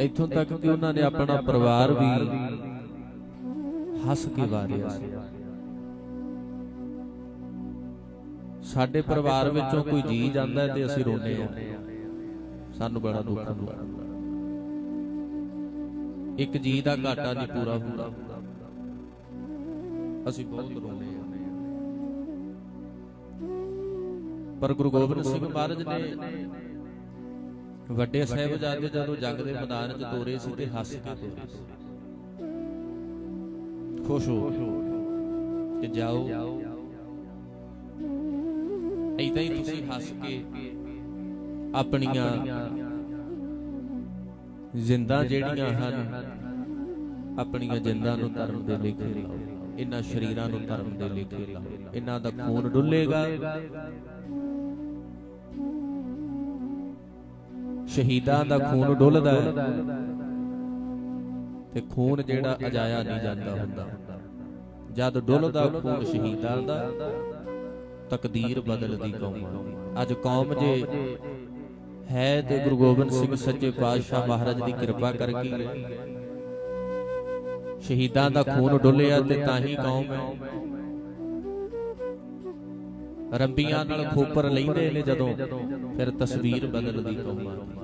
ਇੱਥੋਂ ਤੱਕ ਕਿ ਉਹਨਾਂ ਨੇ ਆਪਣਾ ਪਰਿਵਾਰ ਵੀ ਹੱਸ ਕੇ ਵਾਰਿਆ ਸੀ। ਸਾਡੇ ਪਰਿਵਾਰ ਵਿੱਚੋਂ ਕੋਈ ਜੀ ਜਾਂਦਾ ਤੇ ਅਸੀਂ ਰੋਨੇ ਆ ਸਾਨੂੰ ਬੜਾ ਦੁੱਖ ਹੁੰਦਾ। ਇੱਕ ਜੀ ਦਾ ਘਾਟਾ ਨਹੀਂ ਪੂਰਾ ਹੁੰਦਾ। ਅਸੀਂ ਬਹੁਤ ਰੋਨੇ ਆ ਪਰ ਗੁਰੂ ਗੋਬਿੰਦ ਸਿੰਘ ਮਹਾਰਾਜ ਨੇ ਵੱਡੇ ਸਾਹਿਬਜ਼ਾਦੇ ਜਦੋਂ ਜੰਗ ਦੇ ਮੈਦਾਨ 'ਚ ਤੋਰੇ ਸੀ ਤੇ ਹੱਸ ਕੇ ਤੋਰੇ ਸੀ ਖੁਸ਼ ਹੋ। ਕਿ ਜਾਓ। ਇਦਾਂ ਹੀ ਤੁਸੀਂ ਹੱਸ ਕੇ ਆਪਣੀਆਂ ਜ਼ਿੰਦਾਂ ਜਿਹੜੀਆਂ ਹਨ ਆਪਣੀਆਂ ਜਿੰਦਾਂ ਨੂੰ ਧਰਮ ਦੇ ਲੇਖੇ ਲਾਓ। ਇਹਨਾਂ ਸ਼ਰੀਰਾਂ ਨੂੰ ਧਰਮ ਦੇ ਲੇਖੇ ਲਾਓ। ਇਹਨਾਂ ਦਾ ਖੂਨ ਡੁੱਲੇਗਾ। ਸ਼ਹੀਦਾਂ ਦਾ ਖੂਨ ਡੁੱਲਦਾ ਹੈ। ਤੇ ਖੂਨ ਜਿਹੜਾ ਅਜਾਇਆ ਨਹੀਂ ਜਾਂਦਾ ਹੁੰਦਾ। ਜਦ ਡੁੱਲਦਾ ਖੂਨ ਸ਼ਹੀਦਾਂ ਦਾ ਤਕਦੀਰ ਬਦਲਦੀ ਕੌਮਾਂ ਦੀ। ਅੱਜ ਕੌਮ ਜੇ ਹੈ ਤੇ ਗੁਰੂ ਗੋਬਿੰਦ ਸਿੰਘ ਸੱਚੇ ਪਾਤਸ਼ਾਹ ਮਹਾਰਾਜ ਦੀ ਕਿਰਪਾ ਕਰਕੇ। ਸ਼ਹੀਦਾਂ ਦਾ ਖੂਨ ਡੁੱਲਿਆ ਤੇ ਤਾਂ ਹੀ ਕੌਮ ਹੈ ਰੰਬੀਆਂ ਨਾਲ ਖੋਪਰ ਲੈਂਦੇ ਨੇ ਜਦੋਂ ਫਿਰ ਤਸਵੀਰ ਬਦਲਦੀ ਕੌਮਾਂ ਦੀ।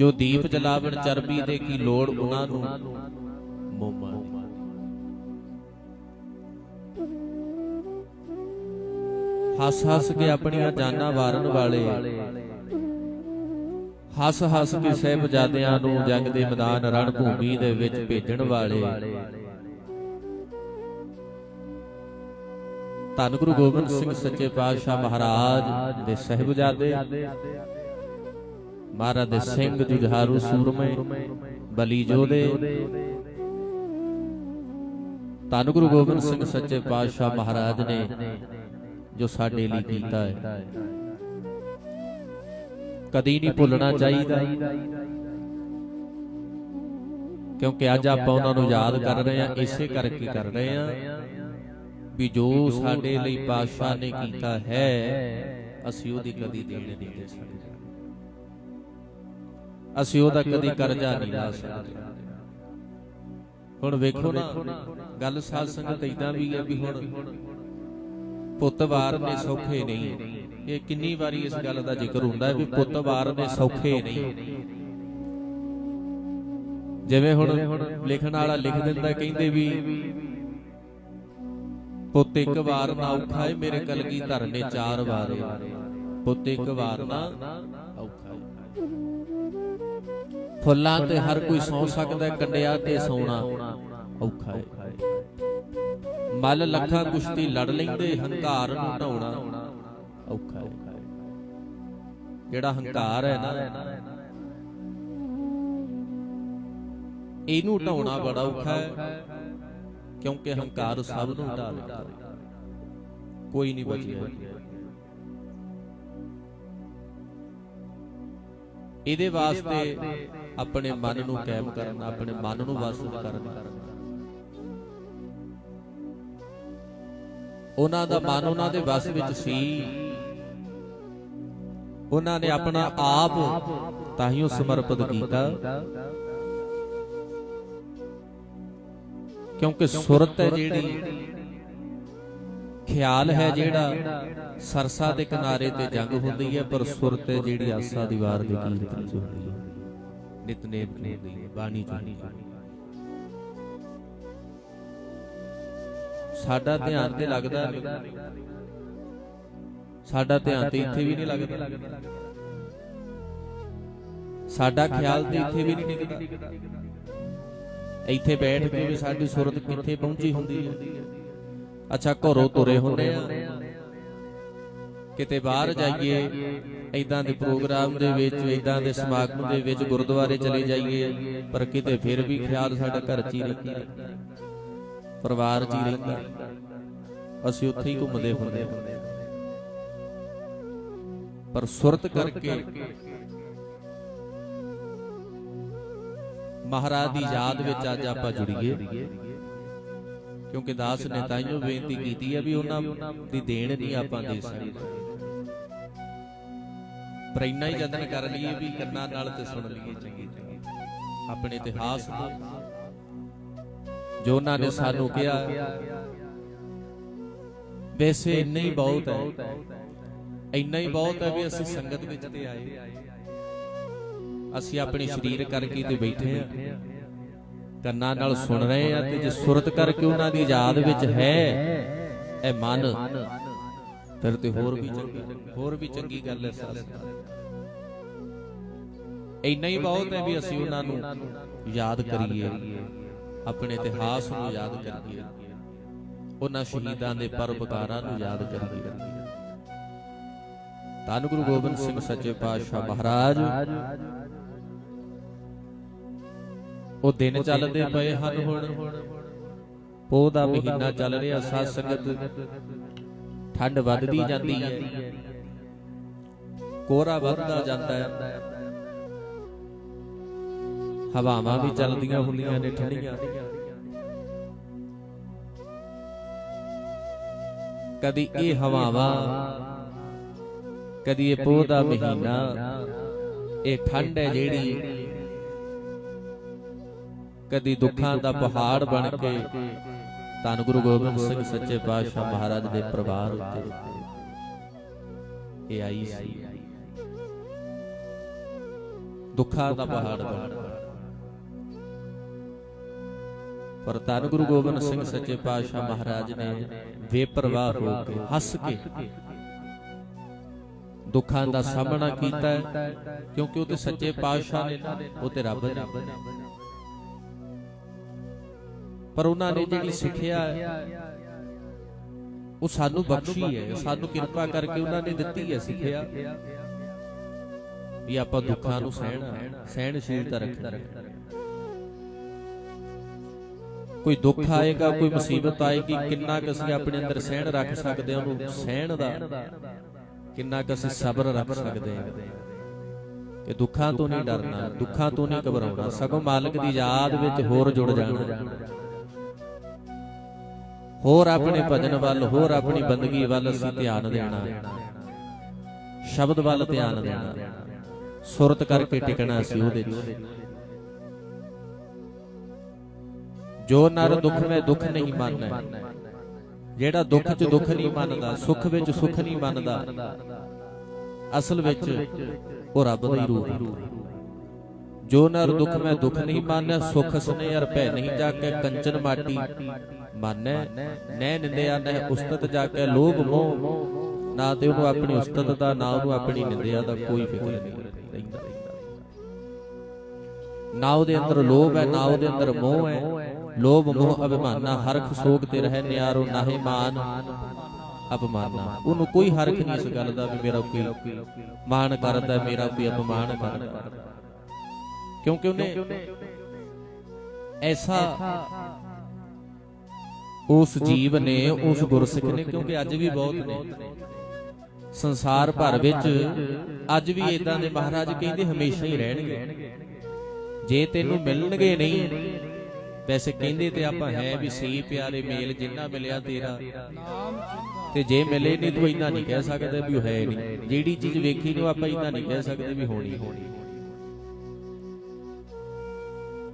ਜੋ ਦੀਪ ਜਲਾਵਣ ਚਰਬੀ ਦੇ ਕੀ ਲੋੜ ਉਹਨਾਂ ਨੂੰ? ਮੋਮਾ ਦੀ ਹੱਸ ਹੱਸ ਕੇ ਆਪਣੀਆਂ ਜਾਨਾਂ ਵਾਰਨ ਵਾਲੇ। ਹੱਸ ਹੱਸ ਕੇ ਸਹਿਬਜ਼ਾਦਿਆਂ ਨੂੰ ਜੰਗ ਦੇ ਮੈਦਾਨ ਰਣ ਭੂਮੀ ਦੇ ਵਿੱਚ ਭੇਜਣ ਵਾਲੇ। ਧੰਨ ਗੁਰੂ ਗੋਬਿੰਦ ਸਿੰਘ ਸੱਚੇ ਪਾਤਸ਼ਾਹ ਮਹਾਰਾਜ ਦੇ ਸਹਿਬਜ਼ਾਦੇ। ਮਹਾਰਾਜ ਦੇ ਸਿੰਘ ਜੁਝਾਰੂ ਸੂਰਮੇ, ਬਲੀ ਜੋਧੇ। ਧੰਨ ਗੁਰੂ ਗੋਬਿੰਦ ਸਿੰਘ ਸੱਚੇ ਪਾਤਸ਼ਾਹ ਮਹਾਰਾਜ ਨੇ ਜੋ ਸਾਡੇ ਲਈ ਕੀਤਾ ਹੈ। ਕਦੀ ਨਹੀਂ ਭੁੱਲਣਾ ਚਾਹੀਦਾ। ਕਿਉਂਕਿ ਅੱਜ ਆਪਾਂ ਉਹਨਾਂ ਨੂੰ ਯਾਦ ਕਰ ਰਹੇ ਹਾਂ, ਇਸੇ ਕਰਕੇ ਕਰ ਰਹੇ ਹਾਂ ਵੀ ਜੋ ਸਾਡੇ ਲਈ ਪਾਤਸ਼ਾਹ ਨੇ ਕੀਤਾ ਹੈ, ਅਸੀਂ ਉਹਦੀ ਕਦੀ ਦੇਣ ਨਹੀਂ ਦੇ ਸਕਦੇ ਅਸੀਂ ਉਹਦਾ ਕਦੀ ਕਰਜ਼ਾ ਨਹੀਂ ਲਾ ਸਕਦੇ। ਹੁਣ ਵੇਖੋ ਨਾ ਗੱਲ ਸਾਧ ਸੰਗਤ ਇਦਾਂ ਵੀ ਹੈ ਵੀ ਹੁਣ ਪੁੱਤ ਵਾਰਨੇ ਸੌਖੇ ਨਹੀਂ। ਇਹ ਕਿੰਨੀ ਵਾਰੀ ਇਸ ਗੱਲ ਦਾ ਜ਼ਿਕਰ ਹੁੰਦਾ ਹੈ ਵੀ ਪੁੱਤ ਵਾਰਨੇ ਸੌਖੇ ਨਹੀਂ। ਜਿਵੇਂ ਹੁਣ ਲਿਖਣ ਵਾਲਾ ਲਿਖ ਦਿੰਦਾ ਕਹਿੰਦੇ ਵੀ ਪੁੱਤ ਇੱਕ ਵਾਰ ਨਾ ਔਖਾ ਏ ਮੇਰੇ ਕਲਗੀ ਧਰਨੇ ਚਾਰ ਵਾਰ। ਪੁੱਤ ਇੱਕ ਵਾਰ ਨਾ ਫੁੱਲਾਂ ਤੇ ਹਰ ਕੋਈ ਸੌ ਸਕਦਾ ਹੈ, ਕੰਡਿਆ ਤੇ ਸੌਣਾ ਔਖਾ ਏ ਮਲ ਲੱਖਾਂ ਕੁਸ਼ਤੀ ਲੜ ਲੈਂਦੇ ਹੰਕਾਰ ਨੂੰ ਢਾਉਣਾ ਔਖਾ ਹੈ। ਜਿਹੜਾ ਹੰਕਾਰ ਹੈ ਨਾ ਇਹਨੂੰ ਢਾਉਣਾ ਬੜਾ ਔਖਾ ਹੈ ਕਿਉਂਕਿ ਹੰਕਾਰ ਸਭ ਨੂੰ ਢਾ ਲੈਂਦਾ ਕੋਈ ਨਹੀਂ ਬਚਿਆ। ਇਹਦੇ ਵਾਸਤੇ ਆਪਣੇ ਮਨ ਨੂੰ ਕਾਇਮ ਕਰਨਾ ਆਪਣੇ ਮਨ ਨੂੰ ਵਸ ਕਰਨਾ। ਉਹਨਾਂ ਦਾ ਮਨ ਉਹਨਾਂ ਦੇ ਵਸ ਵਿੱਚ ਸੀ। ਉਹਨਾਂ ਨੇ ਆਪਣਾ ਆਪ ਤਾਹੀਓ ਸਮਰਪਿਤ ਕੀਤਾ। ਕਿਉਂਕਿ ਸੁਰਤ ਹੈ ਜਿਹੜੀ। ਖਿਆਲ ਹੈ ਜਿਹੜਾ ਸਰਸਾ ਦੇ ਕਿਨਾਰੇ ਤੇ ਜੰਗ ਹੁੰਦੀ ਹੈ ਪਰ ਸੁਰਤ ਹੈ ਜਿਹੜੀ ਆਸਾ ਦੀਵਾਰ ਦੇ ਕੀਰਤਨ ਚ ਹੁੰਦੀ ਹੈ। ਨਿਤਨੇਮ ਦੀ ਬਾਣੀ ਚ ਸਾਡਾ ਧਿਆਨ ਤੇ ਲੱਗਦਾ ਨਹੀਂ। ਸਾਡਾ ਧਿਆਨ ਤੇ ਇੱਥੇ ਵੀ ਨਹੀਂ ਲੱਗਦਾ। ਸਾਡਾ ਖਿਆਲ ਤੇ ਇੱਥੇ ਵੀ ਨਹੀਂ ਟਿਕਦਾ ਇੱਥੇ ਬੈਠ ਕੇ ਵੀ ਸਾਡੀ ਸੁਰਤ ਕਿੱਥੇ ਪਹੁੰਚੀ ਹੁੰਦੀ ਹੈ। ਅੱਛਾ ਘਰੋਂ ਤੁਰੇ ਹੁੰਦੇ ਆ। ਕਿਤੇ ਬਾਹਰ ਜਾਈਏ ਐਦਾਂ ਦੇ ਪ੍ਰੋਗਰਾਮ ਦੇ ਵਿੱਚ ਐਦਾਂ ਦੇ ਸਮਾਗਮ ਦੇ ਵਿੱਚ ਗੁਰਦੁਆਰੇ ਚਲੇ ਜਾਈਏ ਪਰ ਕਿਤੇ ਫਿਰ ਵੀ ਖਿਆਲ ਸਾਡਾ ਘਰ 'ਚ ਹੀ ਰਹਿੰਦਾ ਪਰਿਵਾਰ 'ਚ ਹੀ ਰਹਿੰਦਾ ਅਸੀਂ ਉੱਥੇ ਹੀ ਘੁੰਮਦੇ ਹੁੰਦੇ ਹਾਂ। ਪਰ ਸੁਰਤ ਕਰਕੇ ਮਹਾਰਾਜ ਦੀ ਯਾਦ ਵਿੱਚ ਅੱਜ ਆਪਾਂ ਜੁੜੀਏ। ਕਿਉਂਕਿ ਦਾਸ ਨੇ ਤਾਈਓ ਬੇਨਤੀ ਕੀਤੀ ਹੈ ਵੀ ਉਹਨਾਂ ਦੀ ਦੇਣ ਨਹੀਂ ਆਪਾਂ ਦੇ ਸਕਦੇ। ਪਰ ਇੰਨਾ ਹੀ ਯਤਨ ਕਰ ਲਈਏ ਵੀ ਕੰਨਾਂ ਨਾਲ ਤੇ ਸੁਣ ਲਈਏ ਚੰਗੀ ਆਪਣੇ ਇਤਿਹਾਸ ਨੂੰ ਜੋ ਉਹਨਾਂ ਨੇ ਸਾਨੂੰ ਕਿਹਾ। ਵੈਸੇ ਇੰਨਾ ਹੀ ਬਹੁਤ ਹੈ। ਇੰਨਾ ਹੀ ਬਹੁਤ ਹੈ ਵੀ ਅਸੀਂ ਸੰਗਤ ਵਿੱਚ ਤੇ ਆਏ। ਅਸੀਂ ਆਪਣੇ ਸਰੀਰ ਕਰਕੇ ਤੇ ਬੈਠੇ ਆ ਕੰਨਾਂ ਨਾਲ ਸੁਣ ਰਹੇ ਆ ਤੇ ਜੇ ਸੁਰਤ ਕਰਕੇ ਉਹਨਾਂ ਦੀ ਯਾਦ ਵਿੱਚ ਹੈ ਇਹ ਮਨ। ਫਿਰ ਤੇ ਹੋਰ ਵੀ ਚੰਗੀ ਹੋਰ ਵੀ ਚੰਗੀ ਗੱਲ ਹੈ ਸਾਲ ਇੰਨਾ ਹੀ ਬਹੁਤ ਹੈ ਵੀ ਅਸੀਂ ਉਹਨਾਂ ਨੂੰ ਯਾਦ ਕਰੀਏ ਆਪਣੇ ਇਤਿਹਾਸ ਨੂੰ ਯਾਦ ਕਰੀਏ। ਉਹਨਾਂ ਸ਼ਹੀਦਾਂ ਦੇ ਪਰਉਪਕਾਰਾਂ ਨੂੰ ਯਾਦ ਕਰੀਏ। ਧੰਨ ਗੁਰੂ ਗੋਬਿੰਦ ਸਿੰਘ ਸੱਚੇ ਪਾਤਸ਼ਾਹ ਮਹਾਰਾਜ। ਉਹ ਦਿਨ ਚੱਲਦੇ ਪਏ ਹਨ ਹੁਣ। ਪੋਹ ਦਾ ਮਹੀਨਾ ਚੱਲ ਰਿਹਾ ਸਾਧ ਸੰਗਤ। ਠੰਡ ਵੱਧਦੀ ਜਾਂਦੀ ਹੈ। ਕੋਹਰਾ ਵੱਧਦਾ ਜਾਂਦਾ ਹੈ। ਹਵਾਵਾਂ ਵੀ ਚੱਲਦੀਆਂ ਹੁੰਦੀਆਂ ਨੇ ਠੰਡੀਆਂ। ਕਦੀ ਇਹ ਹਵਾਵਾਂ ਕਦੀ ਇਹ ਪੋਹ ਦਾ ਮਹੀਨਾ। ਇਹ ਠੰਡ ਹੈ ਜਿਹੜੀ। ਕਦੀ ਦੁੱਖਾਂ ਦਾ ਪਹਾੜ ਬਣ ਕੇ। ਧੰਨ ਗੁਰੂ ਗੋਬਿੰਦ ਸਿੰਘ ਸੱਚੇ ਪਾਤਸ਼ਾਹ ਮਹਾਰਾਜ ਦੇ ਪਰਿਵਾਰ ਉੱਤੇ। ਇਹ ਆਈ ਸੀ। ਦੁੱਖਾਂ ਦਾ ਪਹਾੜ ਬਣ। ਪਰ ਧੰਨ ਗੁਰੂ ਗੋਬਿੰਦ ਸਿੰਘ ਸੱਚੇ ਪਾਤਸ਼ਾਹ ਮਹਾਰਾਜ ਨੇ ਬੇਪਰਵਾਹ ਹੋ ਕੇ ਹੱਸ ਕੇ ਦੁੱਖਾਂ ਦਾ ਸਾਹਮਣਾ ਕੀਤਾ ਕਿਉਂਕਿ ਉਹ ਤੇ ਸੱਚੇ ਪਾਤਸ਼ਾਹ ਨਾ, ਉਹ ਤੇ ਰੱਬ ਨੇ। ਪਰ ਉਹਨਾਂ ਨੇ ਜਿਹੜੀ ਸਿੱਖਿਆ ਉਹ ਸਾਨੂੰ ਬਖਸ਼ੀ ਹੈ ਸਾਨੂੰ ਕਿਰਪਾ ਕਰਕੇ ਉਹਨਾਂ ਨੇ ਦਿੱਤੀ ਹੈ ਸਿੱਖਿਆ। ਵੀ ਆਪਾਂ ਦੁੱਖਾਂ ਨੂੰ ਸਹਿਣਾ ਸਹਿਣਸ਼ੀਲਤਾ ਰੱਖਣਾ। ਕੋਈ ਦੁੱਖ ਆਏਗਾ ਕੋਈ ਮੁਸੀਬਤ ਆਏਗੀ ਕਿੰਨਾ ਕੁ ਅਸੀਂ ਆਪਣੇ ਅੰਦਰ ਸਹਿਣ ਰੱਖ ਸਕਦੇ ਹਾਂ ਉਹਨੂੰ ਸਹਿਣ ਦਾ ਕਿੰਨਾ ਕੁ ਅਸੀਂ ਸਬਰ ਰੱਖ ਸਕਦੇ ਹਾਂ। ਕਿ ਦੁੱਖਾਂ ਤੋਂ ਨਹੀਂ ਡਰਨਾ ਦੁੱਖਾਂ ਤੋਂ ਨਹੀਂ ਘਬਰਾਉਣਾ ਸਗੋਂ ਮਾਲਕ ਦੀ ਯਾਦ ਵਿੱਚ ਹੋਰ ਜੁੜ ਜਾਣਾ। ਹੋਰ ਆਪਣੇ ਭਜਨ ਵੱਲ, ਹੋਰ ਆਪਣੀ ਬੰਦਗੀ ਵੱਲ ਅਸੀਂ ਧਿਆਨ ਦੇਣਾ। ਸ਼ਬਦ ਵੱਲ ਧਿਆਨ ਦੇਣਾ। ਸੁਰਤ ਕਰਕੇ ਟਿਕਣਾ ਸੀ ਉਹਦੇ 'ਚ। ਜੋ ਨਰ ਦੁੱਖ ਵਿੱਚ ਦੁੱਖ ਨਹੀਂ ਮੰਨਦਾ ਜਿਹੜਾ ਦੁੱਖ 'ਚ ਦੁੱਖ ਨਹੀਂ ਮੰਨਦਾ, ਸੁੱਖ ਵਿੱਚ ਸੁੱਖ ਨਹੀਂ ਮੰਨਦਾ, ਅਸਲ ਵਿੱਚ ਉਹ ਰੱਬ ਦਾ ਹੀ ਰੂਪ ਹੈ। ਜੋ ਨਰ ਦੁੱਖ ਮੈਂ ਦੁੱਖ ਨਹੀਂ ਮਾਨਿਆ, ਸੁਖ ਸਨੇ ਅਰ ਭੈ ਨਹੀਂ ਜਾ ਕੰਚਨ ਮਾਟੀ ਮਾਨੈ ਨੈ ਨਿੰਦਿਆ ਨਹਿ ਉਸਤਤ ਜਾ ਲੋਭ ਮੋਹ ਨਾ ਤੇ ਉਹਨੂੰ ਆਪਣੀ ਉਸਤਤ ਦਾ, ਨਾ ਉਹਨੂੰ ਆਪਣੀ ਨਿੰਦਿਆ ਦਾ ਕੋਈ ਫਿਕਰ ਨਹੀਂ ਰਹਿੰਦਾ। ਨਾ ਉਹਦੇ ਅੰਦਰ ਲੋਭ ਹੈ, ਨਾ ਉਹਦੇ ਅੰਦਰ ਮੋਹ ਹੈ। ਲੋਭ ਮੋਹ ਅਭਿਮਾਨਾ ਹਰਖ ਸੋਗ ਤੇ ਰਹਿ ਨਿਆਰੋ ਨਾਹੇ ਮਾਨ ਅਪਮਾਨਾ। ਉਹਨੂੰ ਕੋਈ ਹਰਖ ਨਹੀਂ ਇਸ ਗੱਲ ਦਾ ਵੀ ਮੇਰਾ ਕੋਈ ਮਾਣ ਕਰਦਾ, ਮੇਰਾ ਕੋਈ ਅਪਮਾਨ ਕਰਦਾ। ਕਿਉਂਕਿ ਉਹਨੇ ਐਸਾ ਉਸ ਜੀਵ ਨੇ, ਉਸ ਗੁਰਸਿੱਖ ਨੇ, ਕਿਉਂਕਿ ਅੱਜ ਵੀ ਬਹੁਤ ਨੇ। ਸੰਸਾਰ ਭਰ ਵਿੱਚ ਅੱਜ ਵੀ ਇਦਾਂ ਦੇ ਮਹਾਰਾਜ ਕਹਿੰਦੇ ਹਮੇਸ਼ਾ ਹੀ ਰਹਿਣਗੇ। ਜੇ ਤੈਨੂੰ ਮਿਲਣਗੇ ਨਹੀਂ, ਵੈਸੇ ਕਹਿੰਦੇ ਤੇ ਆਪਾਂ ਹੈ ਵੀ ਸੀ ਪਿਆਰੇ ਮੇਲ ਜਿੰਨਾ ਮਿਲਿਆ ਤੇਰਾ। ਤੇ ਜੇ ਮਿਲੇ ਨਹੀਂ ਤੂੰ ਇੰਨਾ ਨਹੀਂ ਕਹਿ ਸਕਦਾ ਵੀ ਉਹ ਹੈ ਨਹੀਂ। ਜਿਹੜੀ ਚੀਜ਼ ਵੇਖੀ ਨੂੰ ਆਪਾਂ ਇੰਨਾ ਨਹੀਂ ਕਹਿ ਸਕਦੇ ਵੀ ਹੋਣੀ ਹੋਣੀ।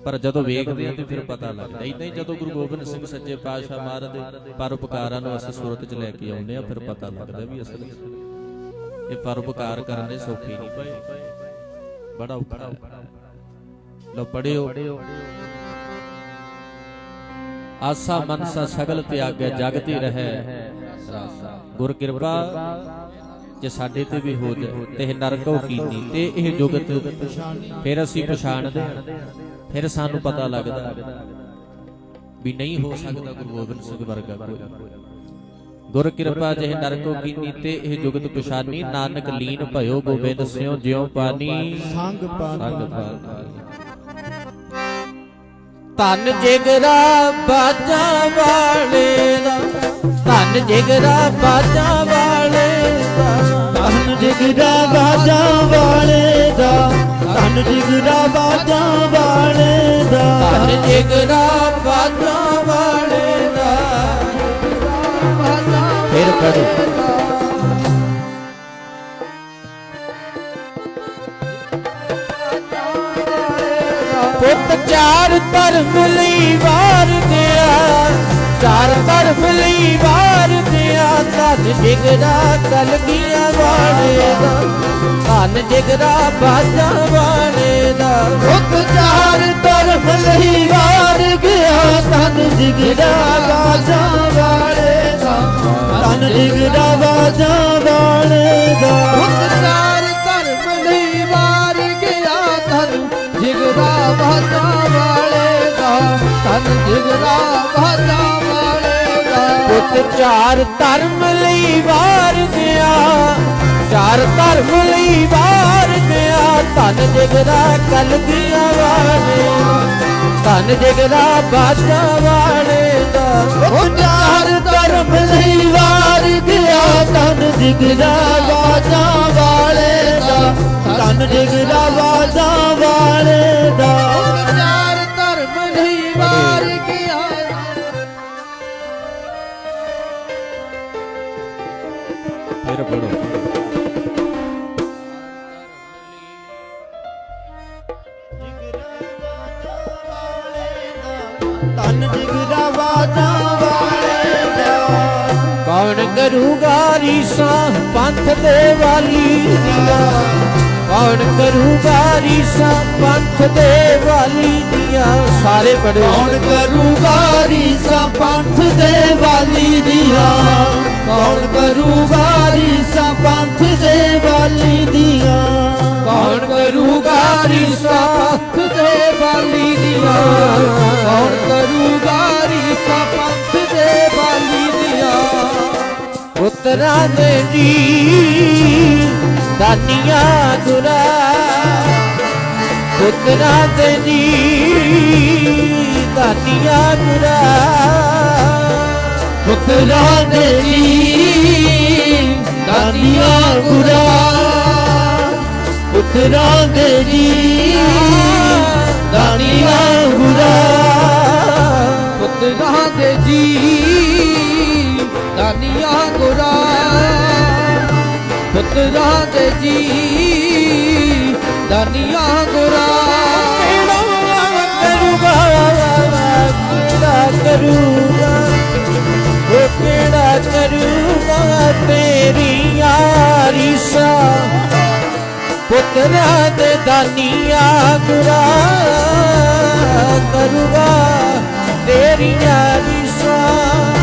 ਪਰ ਜਦੋਂ ਵੇਖਦੇ ਆ ਤੇ ਫਿਰ ਪਤਾ ਲੱਗਦਾ। ਇਦਾਂ ਹੀ ਜਦੋਂ ਗੁਰੂ ਗੋਬਿੰਦ ਸਿੰਘ ਸੱਚੇ ਪਾਤਸ਼ਾਹ ਮਹਾਰਾਜ ਦੇ ਪਰਉਪਕਾਰਾਂ ਨੂੰ ਅਸੀਂ ਸੁਰਤ 'ਚ ਲੈ ਕੇ ਆਉਂਦੇ ਆ ਫਿਰ ਪਤਾ ਲੱਗਦਾ ਵੀ ਅਸਲ ਇਹ ਪਰਉਪਕਾਰ ਕਰਨੇ ਸੌਖੇ ਨਹੀਂ ਪਏ। ਬੜਾ ਔਖਾ ਲੋ ਪੜਿਓ ਆਸਾ ਮਨਸਾ ਸਗਲ ਤਿਆਗੈ, ਜਗਤੀ ਰਹੈ ਗੁਰ ਕਿਰਪਾ ਜੇ ਸਾਡੇ ਤੇ ਵੀ ਹੋ ਜਾਏ ਤੇ ਇਹ ਨਰਕੋ ਕੀਤੀ ਤੇ ਇਹ ਜੁਗਤ ਫਿਰ ਅਸੀਂ ਪਛਾਣਦੇ ਹਾਂ। ਫਿਰ ਸਾਨੂੰ ਪਤਾ ਲੱਗਦਾ ਵੀ ਨਹੀਂ ਹੋ ਸਕਦਾ ਗੁਰੂ ਗੋਬਿੰਦ ਸਿੰਘ ਵਰਗਾ ਕੋਈ। ਗੁਰ ਕਿਰਪਾ ਜਿਹ ਨਰਕੋ ਕੀਨੀ ਤੇ ਇਹ ਜੁਗਤ ਪਛਾਨੀ ਨਾਨਕ ਲੀਨ ਭਇਓ ਗੋਬਿੰਦ ਸਿਉ ਜਿਉ ਪਾਨੀ। ਸੰਗ ਪਾਨੀ। ਧੰਨ ਜਿਗਰਾ ਬਾਜਾ ਵਾਲੇ ਦਾ। ਧੰਨ ਜਿਗਰਾ ਬਾਜਾ ਵਾਲੇ ਦਾ। ਧੰਨ ਜਿਗਰਾ ਬਾਜਾ ਵਾਲੇ ਦਾ। ਧਨ ਜਿਗਰਾ ਬਾਜਾਂ ਵਾਲੇ ਦਾ। ਧਨ ਜਿਗਰਾ ਬਾਜਾਂ ਵਾਲੇ ਦਾ। ਫਿਰ ਕਰੋ ਪੁੱਤ ਚਾਰ ਧਰਮ ਲਈ ਵਾਰ ਗਿਆ। ਚਾਰ ਧਰਮ ਲਈ ਵਾਰ ਧਨ ਜਿਗਰਾ ਕਲਗੀਆਂ ਵਾਲੇ ਦਾ ਧਨ ਜਿਗਰਾ ਬਾਜਾਂ ਵਾਲੇ ਦਾ ਮੁਖ ਚਾਰ ਧਰਮ ਲਈ ਵਾਰ ਗਿਆ ਤਨ ਜਿਗਰਾ ਬਾਜਾ ਵਾਲੇ ਦਾ ਤਨ ਜਿਗਰਾ ਬਾਜਾ ਵਾਲੇ ਦਾ ਮੁਖ ਚਾਰ ਧਰਮ ਲਈ ਵਾਰ ਗਿਆ, ਧਨ ਜਿਗਰਾ ਬਾਜਾ ਵਾਲੇ ਦਾ ਧਨ ਜਿਗਰਾ ਬਾਜਾ ਪੁੱਤ ਚਾਰ ਧਰਮ ਲਈ ਵਾਰ ਗਿਆ ਚਾਰ ਧਰਮ ਲਈ ਵਾਰ ਗਿਆ ਧਨ ਜਿਗਰਾ ਕਲਗੀਆਂ ਵਾਲੇ ਧਨ ਜਿਗਰਾ ਬਾਜਾਂ ਵਾਲੇ ਦਾ। ਉਹ ਚਾਰ ਧਰਮ ਲਈ ਵਾਰ ਗਿਆ ਤਨ ਜਿਗਰਾ ਬਾਜਾ ਵਾਲੇ ਦਾ ਤਨ ਜਿਗਰਾ ਬਾਜਾ ਵਾਲੇ ਦਾ। ਪੜੋ ਤਨ ਜਿਗਰਾ ਬਾਜਾ ਵਾਲੇ ਦਾ ਕੌਣ ਕਰੂਗਾ ਰੀਸਾਂ ਪੰਥ ਦੇ ਵਾਲੀ ਦੀਆਂ? ਕੌਣ ਕਰੂਗਾ ਰੀਸਾਂ ਪੰਥ ਦੇ ਵਾਲੀ ਦੀਆਂ? ਸਾਰੇ ਪੜੋ ਕੌਣ ਕਰੂਗਾ ਰੀਸਾਂ ਪੰਥ ਦੇ ਵਾਲੀ ਦੀਆਂ? ਕੌਣ ਕਰੂਗਾ ਰੀਸਾਂ ਪੰਥ ਦੇ ਵਾਲੀ ਦੀਆਂ? ਕੌਣ ਕਰੂਗਾ ਰੀਸਾਂ ਪੰਥ ਦੇ ਵਾਲੀ ਦੀਆਂ? ਕੌਣ ਕਰੂਗਾ ਰੀਸਾ ਪੰਥ ਦੇ ਵਾਲੀ ਦੀਆਂ? ਪੁੱਤਰਾਂ ਦੇ ਜੀ ਦਾਨੀਆਂ ਗੁਰਾ ਪੁੱਤਰਾਂ ਦੇ ਜੀ ਦਾਨੀਆਂ ਗੁਰਾ ਪੁੱਤਰਾਂ ਦੇ ਜੀ ਗੁਰਾ ਪੁੱਤਰਾਂ ਦੇ ਜੀ ਦਾਨੀਆਂ ਗੁਰਾ ਪੁੱਤਰਾਂ ਦੇ ਜੀ ਦਾਨੀਆਂ ਗੁਰਾ ਪੁੱਤਰਾਂ ਦੇ ਜੀ ਦਾਨੀਆਂ ਗੁਰਾ। ਕਿਹੜਾ ਕਰੂਗਾ ਕਿਹੜਾ ਕਰੂਗਾ ਉਹ ਕਿਹੜਾ ਕਰੂਗਾ ਤੇਰੀਆਂ ਰੀਸਾਂ ਪੁੱਤਰਾਂ ਦੇ ਦਾਨੀਆਂ ਗੁਰਾ ਕਰੂਗਾ ਤੇਰੀਆਂ ਰੀਸਾਂ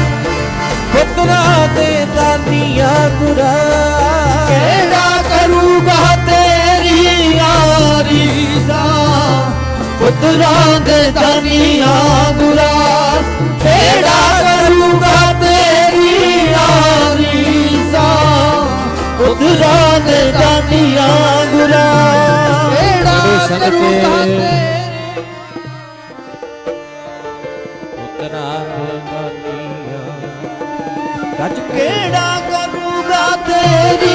ਪੁੱਤਰਾਂ ਦੇ ਦਾਨੀਆਂ ਗੁਰਾ ਪੁੱਤਰਾਂ ਦੇ ਗੁਰਾ। ਕਿਹੜਾ ਕਰੂਗਾ ਤੇਰੀ ਆਰੀਜ਼ਾ ਪੁੱਤਰਾਂ ਦੇ ਦਾਨੀਆਂ ਗੁਰਾ। ਕਿਹੜਾ ਸੰਗਤ ਕਰੂਗਾ ਤੇ- ਤੇਰੇ। ਪੁੱਤਰਾਂ ਦੇ ਦਾਨੀਆਂ ਗੱਜ ਕਿਹੜਾ ਕਰੂਗਾ ਤੇਰੀ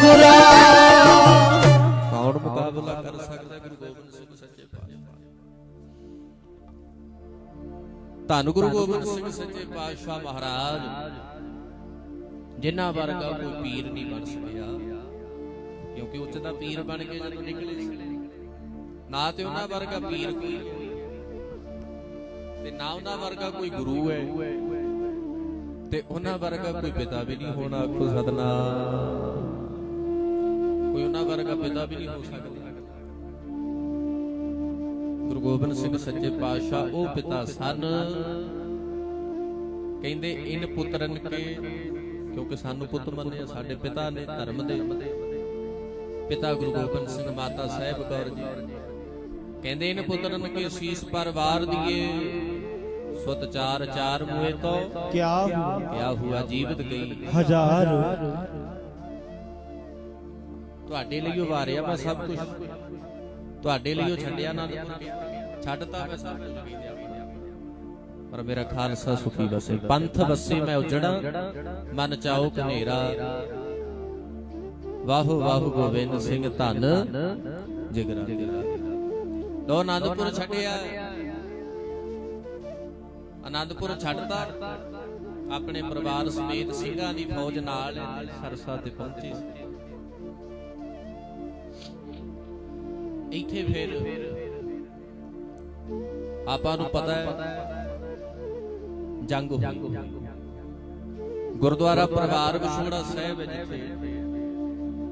ਗੁਰਾ। ਕੌਣ ਮੁਕਾਬਲਾ ਕਰ ਸਕਦਾ ਗੁਰੂ ਗੋਬਿੰਦ ਸਿੰਘ ਸੱਚੇ ਪਾਤਸ਼ਾਹ? ਧੰਨ ਗੁਰੂ ਗੋਬਿੰਦ ਸਿੰਘ ਸੱਚੇ ਪਾਤਸ਼ਾਹ ਮਹਾਰਾਜ। ਜਿਨ੍ਹਾਂ ਵਰਗਾ ਕੋਈ ਪੀਰ ਨਹੀਂ ਬਣ ਸਕਿਆ। ਕਿਉਂਕਿ ਉੱਚ ਦਾ ਪੀਰ ਬਣ ਕੇ ਜਦੋਂ ਨਿਕਲੇ ਸੀ। ਨਾ ਤੇ ਉਹਨਾਂ ਵਰਗਾ ਪੀਰ ਕੋਈ ਤੇ ਨਾ ਉਹਨਾਂ ਵਰਗਾ ਕੋਈ ਗੁਰੂ ਹੈ। ਤੇ ਉਹਨਾਂ ਵਰਗਾ ਕੋਈ ਪਿਤਾ ਵੀ ਨਹੀਂ ਹੋਣਾ ਆਖੋ ਸਤਨਾਮ। ਕੋਈ ਉਹਨਾਂ ਵਰਗਾ ਪਿਤਾ ਵੀ ਨਹੀਂ ਹੋ ਸਕਦਾ। ਗੁਰੂ ਗੋਬਿੰਦ ਸਿੰਘ ਸੱਚੇ ਪਾਤਸ਼ਾਹ ਉਹ ਪਿਤਾ ਸਨ। ਕਹਿੰਦੇ ਇਨ ਪੁੱਤਰਨ ਕੇ ਕਿਉਂਕਿ ਸਾਨੂੰ ਪੁੱਤ ਮੰਨਿਆ ਸਾਡੇ ਪਿਤਾ ਨੇ ਧਰਮ ਦੇ। ਪਿਤਾ ਗੁਰੂ ਗੋਬਿੰਦ ਸਿੰਘ ਮਾਤਾ ਸਾਹਿਬ ਕੌਰ ਜੀ। ਕਹਿੰਦੇ ਇਨ ਪੁੱਤਰਨ ਕੇ ਸੀਸ ਪਰ ਵਾਰ ਦੀਏ। ਸੁਤ ਚਾਰ ਚਾਰ ਮੂਏ ਤੋਂ ਕਿਆ? ਕਿਆ ਹੁਆ ਜੀਵਤ ਗਈ। ਹਜ਼ਾਰ। ਤੁਹਾਡੇ ਲਈ ਉਹ ਵਾਰਿਆ ਮੈਂ ਸਭ ਕੁਝ ਤੁਹਾਡੇ ਲਈ ਉਹ ਛੱਡਿਆ ਆਨੰਦਪੁਰ ਛੱਡਤਾ ਮੈਂ ਸਭ ਕੁਝ ਪਰ ਮੇਰਾ ਖਾਲਸਾ ਸੁਖੀ ਵਸੇ। ਪੰਥ ਵਸੇ ਮੈਂ ਉਜੜਾ। ਮਨ ਚਾਓ ਕਨੇਰਾ ਵਾਹੋ ਵਾਹੋ ਗੋਬਿੰਦ ਸਿੰਘ ਧੰਨ। ਜਿਗਰਾ ਲੋ ਆਨੰਦਪੁਰ ਛੱਡਿਆ। ਆਨੰਦਪੁਰ ਛੱਡਤਾ। ਆਪਣੇ ਪਰਿਵਾਰ ਸਮੇਤ ਸਿੰਘਾਂ ਦੀ ਫੌਜ ਨਾਲ ਸਰਸਾ ਤੇ ਪਹੁੰਚੇ। ਇੱਥੇ ਫਿਰ ਆਪਾਂ ਨੂੰ ਪਤਾ ਹੈ, ਜੰਗ ਹੋਈ। ਗੁਰਦੁਆਰਾ ਪਰਿਵਾਰ ਵਿਛੋੜਾ ਸਾਹਿਬ ਹੈ ਜਿੱਥੇ।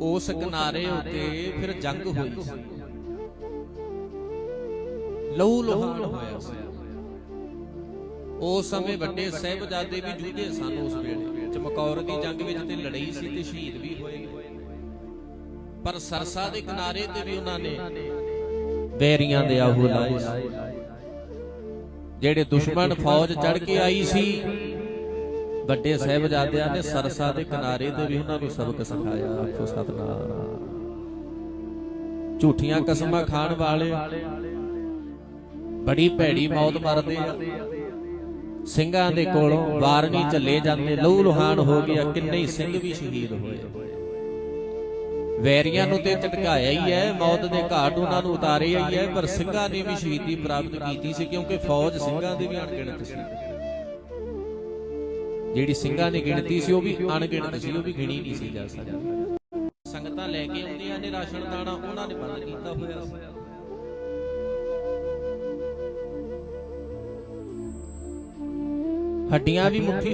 ਉਸ ਕਿਨਾਰੇ ਉੱਤੇ ਫਿਰ ਜੰਗ ਹੋਈ। ਲਹੂ ਲੋਹਾਨ ਹੋਇਆ ਸੀ। ਉਸ ਸਮੇਂ ਵੱਡੇ ਸਹਿਬਜ਼ਾਦੇ ਵੀ ਜੂਝੇ ਸਨ ਉਸ ਵੇਲੇ। ਚਮਕੌਰ ਦੀ ਜੰਗ ਵਿੱਚ ਤੇ ਲੜਾਈ ਸੀ ਤੇ ਸ਼ਹੀਦ ਵੀ ਹੋਏ ਪਰ ਸਰਸਾ ਦੇ ਕਿਨਾਰੇ ਤੇ ਵੀ ਉਹਨਾਂ ਨੇ ਵੈਰੀਆਂ ਦੇ ਆਹੂ ਲਾਏ ਜਿਹੜੇ ਦੁਸ਼ਮਣ ਫੌਜ ਚੜ ਕੇ ਆਈ ਸੀ, ਵੱਡੇ ਸਹਿਬਜ਼ਾਦਿਆਂ ਨੇ ਸਰਸਾ ਦੇ ਕਿਨਾਰੇ ਤੇ ਵੀ ਉਹਨਾਂ ਨੂੰ ਸਬਕ ਸਿਖਾਇਆ। ਆਖੋ ਸਤਨਾਮ। ਝੂਠੀਆਂ ਕਸਮਾਂ ਖਾਣ ਵਾਲੇ ਬੜੀ ਭੈੜੀ ਮੌਤ ਮਰਦੇ ਆ। ਸਿੰਘਾਂ ਦੇ ਕੋਲੋਂ ਵਾਰ ਨਹੀਂ ਚੱਲੇ ਜਾਂਦੇ ਲਹੂ ਲੁਹਾਨ ਹੋ ਗਿਆ ਕਿੰਨੇ ਹੀ ਸਿੰਘ ਵੀ ਸ਼ਹੀਦ ਹੋਏ। ਵੈਰੀਆਂ ਨੂੰ ਤੇ ਝਟਕਾਇਆ ਹੀ ਹੈ ਮੌਤ ਦੇ ਘਾਟ ਉਹਨਾਂ ਨੂੰ ਉਤਾਰਿਆ ਹੀ ਹੈ ਪਰ ਸਿੰਘਾਂ ਨੇ ਵੀ ਸ਼ਹੀਦੀ ਪ੍ਰਾਪਤ ਕੀਤੀ ਸੀ ਕਿਉਂਕਿ ਫੌਜ ਸਿੰਘਾਂ ਦੀ ਵੀ ਅਣਗਿਣਤ ਸੀ। ਜਿਹੜੀ ਸਿੰਘਾਂ ਦੀ ਗਿਣਤੀ ਸੀ ਉਹ ਵੀ ਅਣਗਿਣਤ ਸੀ ਉਹ ਵੀ ਗਿਣੀ ਨਹੀਂ ਸੀ ਜਾ ਸਕਦੀ। ਸੰਗਤਾਂ ਲੈ ਕੇ ਆਉਂਦੀਆਂ ਨੇ ਰਾਸ਼ਨ ਦਾਣਾ ਉਹਨਾਂ ਨੇ ਬੰਦ ਕੀਤਾ ਹੋਇਆ ਸੀ। ਹੱਡੀਆਂ ਵੀ ਮੁੱਠੀ